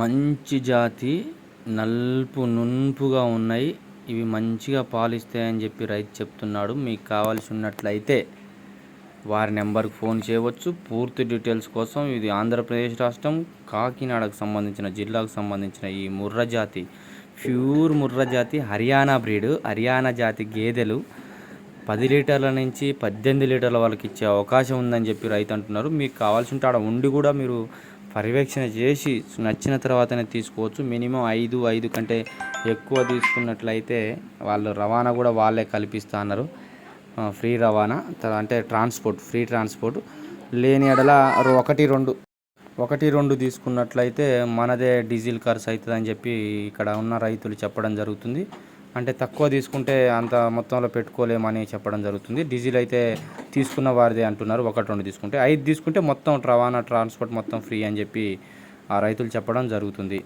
మంచి జాతి నలుపు నున్పుగా ఉన్నాయి. ఇవి మంచిగా పాలిస్తాయని చెప్పి రైతు చెప్తున్నాడు. మీకు కావాల్సి ఉన్నట్లయితే వారి నెంబర్కి ఫోన్ చేయవచ్చు. పూర్తి డీటెయిల్స్ కోసం ఇది ఆంధ్రప్రదేశ్ రాష్ట్రం కాకినాడకు సంబంధించిన జిల్లాకు సంబంధించిన ఈ ముర్ర జాతి. ప్యూర్ ముర్ర జాతి హర్యానా బ్రీడ్. హర్యానా జాతి గేదెలు పది లీటర్ల నుంచి పద్దెనిమిది లీటర్ల వాళ్ళకి ఇచ్చే అవకాశం ఉందని చెప్పి రైతు అంటున్నారు. మీకు కావాల్సి ఉంటే ఆడ ఉండి కూడా మీరు పర్యవేక్షణ చేసి నచ్చిన తర్వాతనే తీసుకోవచ్చు. మినిమం ఐదు ఐదు కంటే ఎక్కువ తీసుకున్నట్లయితే వాళ్ళు రవాణా కూడా వాళ్ళే కల్పిస్తా అన్నారు. ఫ్రీ రవాణా అంటే ట్రాన్స్పోర్ట్ ఫ్రీ ట్రాన్స్పోర్ట్. లేని ఎడల ఒకటి రెండు ఒకటి రెండు తీసుకున్నట్లయితే మనదే డీజిల్ ఖర్చు అవుతుందని చెప్పి ఇక్కడ ఉన్న రైతులు చెప్పడం జరుగుతుంది. అంటే తక్కువ తీసుకుంటే అంత మొత్తంలో పెట్టుకోలేమని చెప్పడం జరుగుతుంది. డీజిల్ అయితే తీసుకున్న వారిదే అంటున్నారు. ఒకటి రెండు తీసుకుంటే. ఐదు తీసుకుంటే మొత్తం రవాణా ట్రాన్స్పోర్ట్ మొత్తం ఫ్రీ అని చెప్పి ఆ రైతులు చెప్పడం జరుగుతుంది.